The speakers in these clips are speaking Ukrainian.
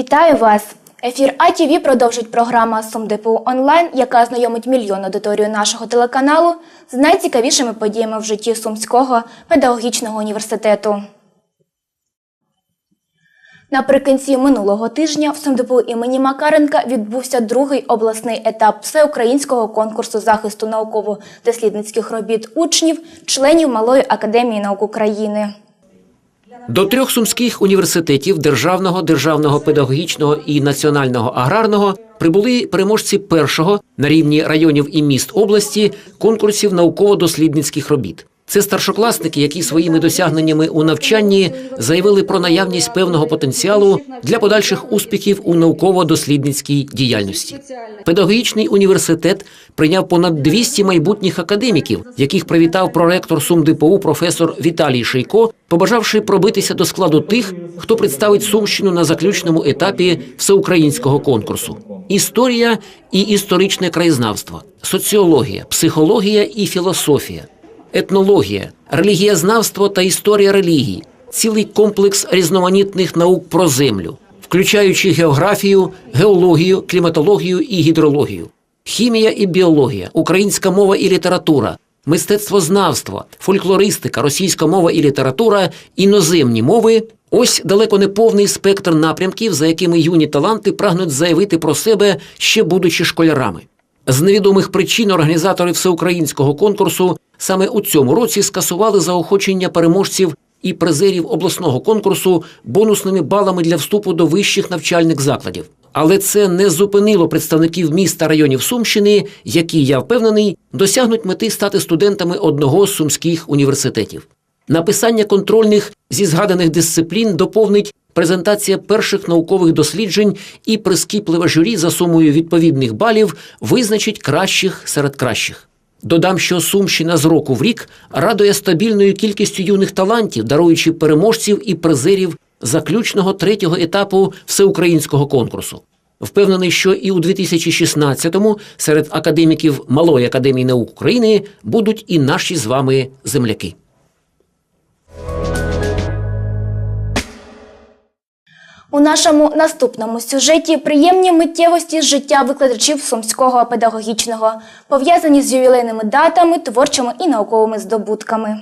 Вітаю вас! Ефір АТВ продовжить програма СумДПУ онлайн, яка знайомить мільйон аудиторію нашого телеканалу з найцікавішими подіями в житті Сумського педагогічного університету. Наприкінці минулого тижня в СумДПУ імені Макаренка відбувся другий обласний етап всеукраїнського конкурсу захисту науково-дослідницьких робіт учнів, членів Малої академії наук України. До трьох сумських університетів державного, державного педагогічного і національного аграрного прибули переможці першого на рівні районів і міст області конкурсів науково-дослідницьких робіт. Це старшокласники, які своїми досягненнями у навчанні заявили про наявність певного потенціалу для подальших успіхів у науково-дослідницькій діяльності. Педагогічний університет прийняв понад 200 майбутніх академіків, яких привітав проректор СумДПУ професор Віталій Шейко, побажавши пробитися до складу тих, хто представить Сумщину на заключному етапі всеукраїнського конкурсу. Історія і історичне краєзнавство, соціологія, психологія і філософія, етнологія, релігієзнавство та історія релігій, цілий комплекс різноманітних наук про землю, включаючи географію, геологію, кліматологію і гідрологію, хімія і біологія, українська мова і література, мистецтвознавство, фольклористика, російська мова і література, іноземні мови. Ось далеко не повний спектр напрямків, за якими юні таланти прагнуть заявити про себе ще будучи школярами. З невідомих причин організатори всеукраїнського конкурсу саме у цьому році скасували заохочення переможців і призерів обласного конкурсу бонусними балами для вступу до вищих навчальних закладів. Але це не зупинило представників міст та районів Сумщини, які, я впевнений, досягнуть мети стати студентами одного з сумських університетів. Написання контрольних зі згаданих дисциплін доповнить презентація перших наукових досліджень і прискіпливе журі за сумою відповідних балів визначить кращих серед кращих. Додам, що Сумщина з року в рік радує стабільною кількістю юних талантів, даруючи переможців і призерів заключного третього етапу всеукраїнського конкурсу. Впевнений, що і у 2016-му серед академіків Малої академії наук України будуть і наші з вами земляки. У нашому наступному сюжеті приємні миттєвості з життя викладачів Сумського педагогічного, пов'язані з ювілейними датами, творчими і науковими здобутками.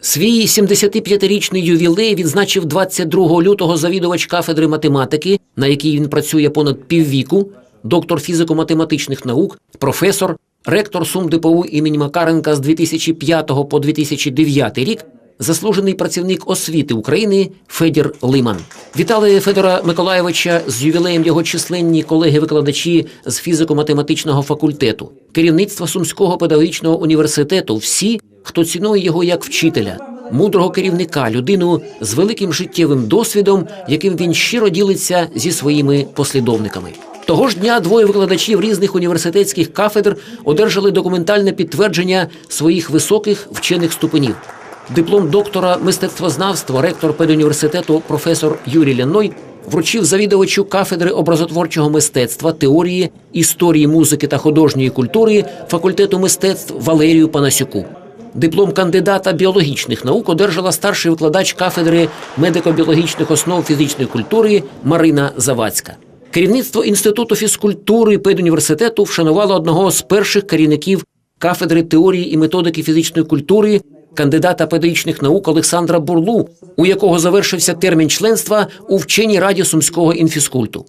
Свій 75-річний ювілей відзначив 22 лютого завідувач кафедри математики, на якій він працює понад піввіку, доктор фізико-математичних наук, професор, ректор СумДПУ імені Макаренка з 2005 по 2009 рік, заслужений працівник освіти України Федір Лиман. Вітали Федора Миколаєвича з ювілеєм його численні колеги-викладачі з фізико-математичного факультету, керівництво Сумського педагогічного університету, всі, хто цінує його як вчителя, мудрого керівника, людину з великим життєвим досвідом, яким він щиро ділиться зі своїми послідовниками. Того ж дня двоє викладачів різних університетських кафедр одержали документальне підтвердження своїх високих вчених ступенів. Диплом доктора мистецтвознавства ректор педуніверситету професор Юрій Ляной вручив завідувачу кафедри образотворчого мистецтва, теорії, історії музики та художньої культури факультету мистецтв Валерію Панасюку. Диплом кандидата біологічних наук одержала старший викладач кафедри медико-біологічних основ фізичної культури Марина Завадська. Керівництво інституту фізкультури педуніверситету вшанувало одного з перших керівників кафедри теорії і методики фізичної культури, кандидата педагогічних наук Олександра Бурлу, у якого завершився термін членства у вченій раді сумського інфіскульту.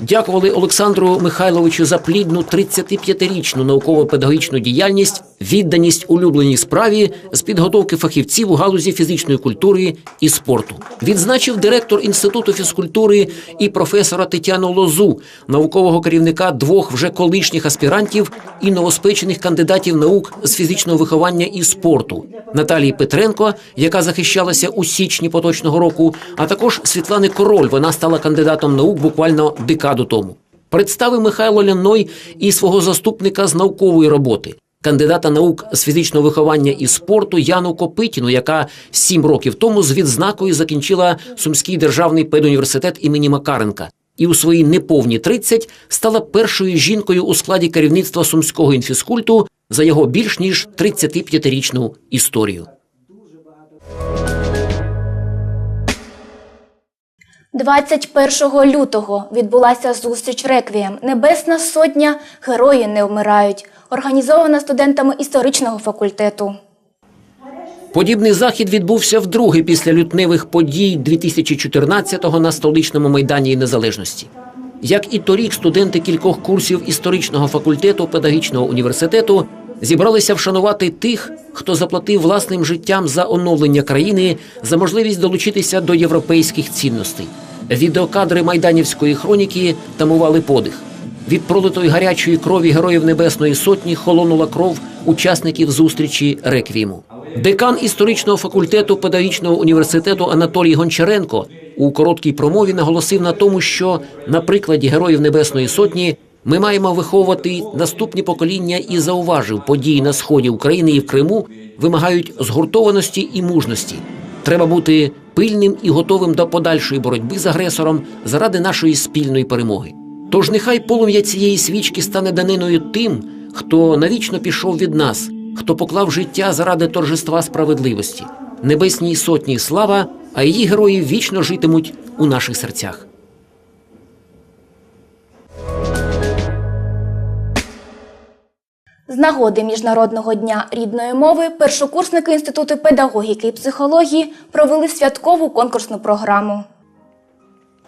Дякували Олександру Михайловичу за плідну 35-річну науково-педагогічну діяльність, відданість улюбленій справі з підготовки фахівців у галузі фізичної культури і спорту. Відзначив директор інституту фізкультури і професора Тетяну Лозу, наукового керівника двох вже колишніх аспірантів і новоспечених кандидатів наук з фізичного виховання і спорту Наталії Петренко, яка захищалася у січні поточного року, а також Світлани Король. Вона стала кандидатом наук буквально декаду тому. Представив Михайло Ляной і свого заступника з наукової роботи, кандидата наук з фізичного виховання і спорту Яну Копитіну, яка сім років тому з відзнакою закінчила Сумський державний педуніверситет імені Макаренка. І у свої неповні 30 стала першою жінкою у складі керівництва сумського інфіскульту за його більш ніж 35-річну історію. 21 лютого відбулася зустріч реквієм Небесна сотня Герої не вмирають, організована студентами історичного факультету. Подібний захід відбувся вдруге після лютневих подій 2014-го на столичному майдані Незалежності. Як і торік, студенти кількох курсів історичного факультету педагогічного університету зібралися вшанувати тих, хто заплатив власним життям за оновлення країни, за можливість долучитися до європейських цінностей. Відеокадри майданівської хроніки тамували подих. Від пролитої гарячої крові героїв Небесної Сотні холонула кров учасників зустрічі реквієму. Декан історичного факультету педагогічного університету Анатолій Гончаренко у короткій промові наголосив на тому, що на прикладі героїв Небесної Сотні ми маємо виховувати наступні покоління і зауважив, події на сході України і в Криму вимагають згуртованості і мужності. Треба бути пильним і готовим до подальшої боротьби з агресором заради нашої спільної перемоги. Тож нехай полум'я цієї свічки стане даниною тим, хто навічно пішов від нас, хто поклав життя заради торжества справедливості. Небесній сотні слава, а її герої вічно житимуть у наших серцях. З нагоди Міжнародного дня рідної мови першокурсники Інституту педагогіки і психології провели святкову конкурсну програму.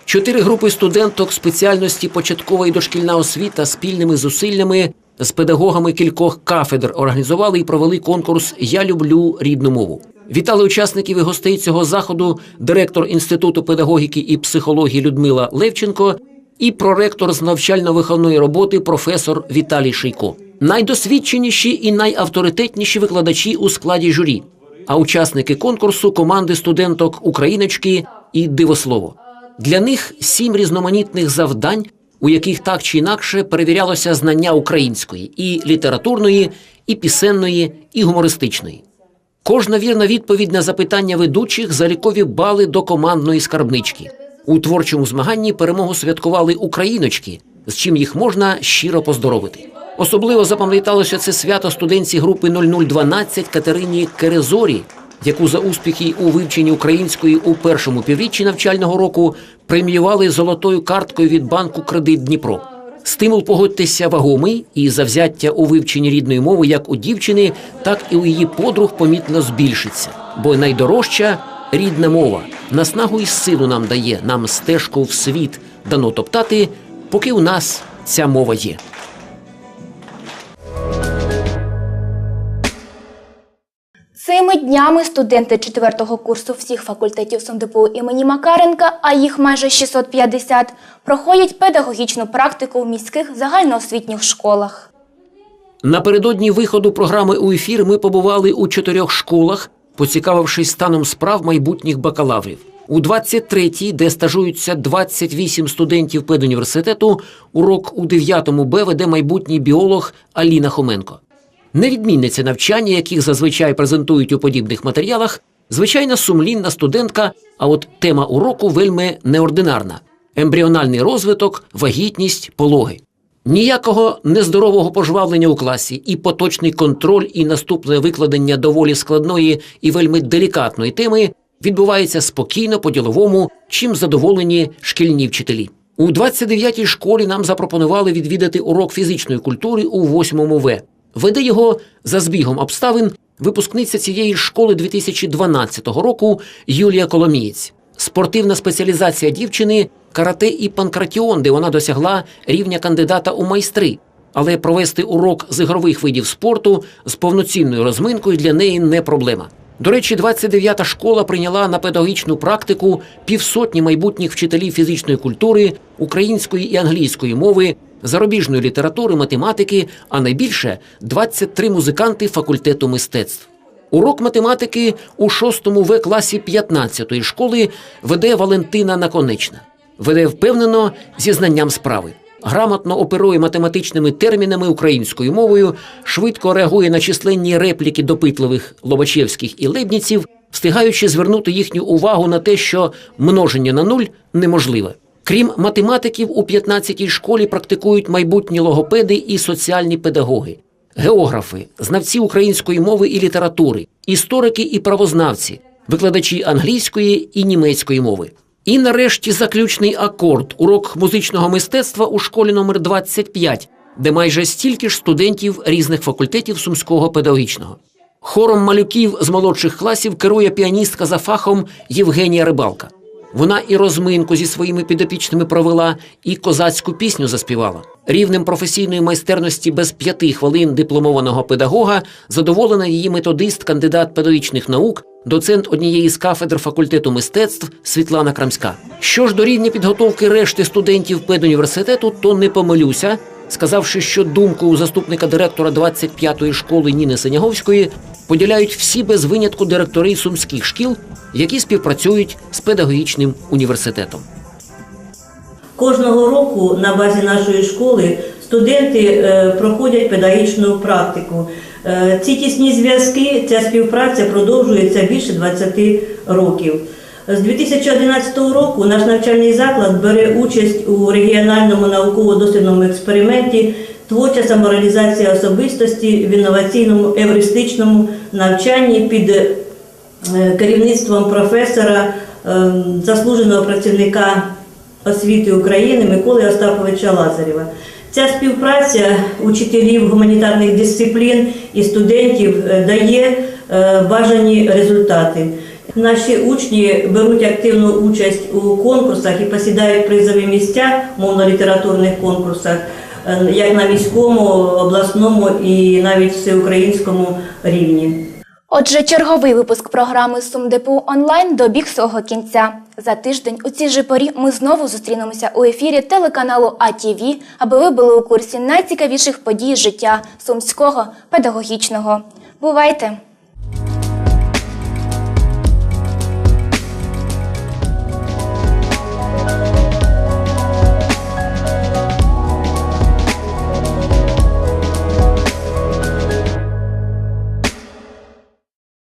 Чотири групи студенток спеціальності початкова і дошкільна освіта спільними зусиллями з педагогами кількох кафедр організували і провели конкурс Я люблю рідну мову. Вітали учасників і гостей цього заходу директор Інституту педагогіки і психології Людмила Левченко і проректор з навчально-виховної роботи професор Віталій Шийко. Найдосвідченіші і найавторитетніші викладачі у складі журі, а учасники конкурсу команди студенток Україночки і Дивослово. Для них сім різноманітних завдань, у яких так чи інакше перевірялося знання української і літературної, і пісенної, і гумористичної. Кожна вірна відповідь на запитання ведучих залікові бали до командної скарбнички. У творчому змаганні перемогу святкували україночки, з чим їх можна щиро поздоровити. Особливо запам'яталося це свято студентці групи 0012 Катерині Керезорі, яку за успіхи у вивченні української у першому півріччі навчального року преміювали золотою карткою від банку Кредит Дніпро. Стимул погодьтеся вагомий і завзяття у вивченні рідної мови як у дівчини, так і у її подруг помітно збільшиться. Бо найдорожча рідна мова наснагу і силу нам дає, нам стежку в світ дано топтати, поки у нас ця мова є. Цими днями студенти четвертого курсу всіх факультетів СумДПУ імені Макаренка, а їх майже 650, проходять педагогічну практику в міських загальноосвітніх школах. Напередодні виходу програми у ефір ми побували у чотирьох школах, поцікавившись станом справ майбутніх бакалаврів. У 23-й, де стажуються 28 студентів педуніверситету, урок у 9-му Б веде майбутній біолог Аліна Хоменко. Невідмінниця навчання, яких зазвичай презентують у подібних матеріалах, звичайна сумлінна студентка, а от тема уроку вельми неординарна: ембріональний розвиток, вагітність, пологи. Ніякого нездорового пожвавлення у класі, і поточний контроль, і наступне викладення доволі складної і вельми делікатної теми відбувається спокійно, по-діловому, чим задоволені шкільні вчителі. У 29-й школі нам запропонували відвідати урок фізичної культури у 8-му В. Веде його за збігом обставин випускниця цієї школи 2012 року Юлія Коломієць. Спортивна спеціалізація дівчини карате і панкратіон, де вона досягла рівня кандидата у майстри. Але провести урок з ігрових видів спорту з повноцінною розминкою для неї не проблема. До речі, 29-та школа прийняла на педагогічну практику півсотні майбутніх вчителів фізичної культури, української і англійської мови, зарубіжної літератури, математики, а найбільше 23 музиканти факультету мистецтв. Урок математики у 6-му В класі 15-ї школи веде Валентина Наконечна. Веде впевнено зі знанням справи. Грамотно оперує математичними термінами українською мовою, швидко реагує на численні репліки допитливих Лобачевських і Лебніців, встигаючи звернути їхню увагу на те, що множення на нуль неможливе. Крім математиків, у 15-й школі практикують майбутні логопеди і соціальні педагоги, географи, знавці української мови і літератури, історики і правознавці, викладачі англійської і німецької мови. І нарешті заключний акорд урок музичного мистецтва у школі номер 25, де майже стільки ж студентів різних факультетів сумського педагогічного. Хором малюків з молодших класів керує піаністка за фахом Євгенія Рибалка. Вона і розминку зі своїми підопічними провела, і козацьку пісню заспівала. Рівнем професійної майстерності без п'яти хвилин дипломованого педагога задоволена її методист, кандидат педагогічних наук, доцент однієї з кафедр факультету мистецтв Світлана Крамська. Що ж до рівня підготовки решти студентів педуніверситету, то не помилюся, сказавши, що думку у заступника директора 25-ї школи Ніни Синяговської поділяють всі без винятку директори сумських шкіл, які співпрацюють з педагогічним університетом. Кожного року на базі нашої школи студенти е, проходять педагогічну практику. Е, Ці тісні зв'язки, ця співпраця продовжується більше 20 років. З 2011 року наш навчальний заклад бере участь у регіональному науково-дослідному експерименті Творча самореалізація особистості в інноваційному евристичному навчанні під е, керівництвом професора, е, заслуженого працівника освіти України Миколи Остаповича Лазарєва. Ця співпраця учителів гуманітарних дисциплін і студентів е, дає бажані результати. Наші учні беруть активну участь у конкурсах і посідають призові місця в мовно-літературних конкурсах, як на міському, обласному і навіть всеукраїнському рівні. Отже, черговий випуск програми СумДПУ онлайн добіг свого кінця. За тиждень у цій же порі ми знову зустрінемося у ефірі телеканалу АТВ, аби ви були у курсі найцікавіших подій життя сумського педагогічного. Бувайте!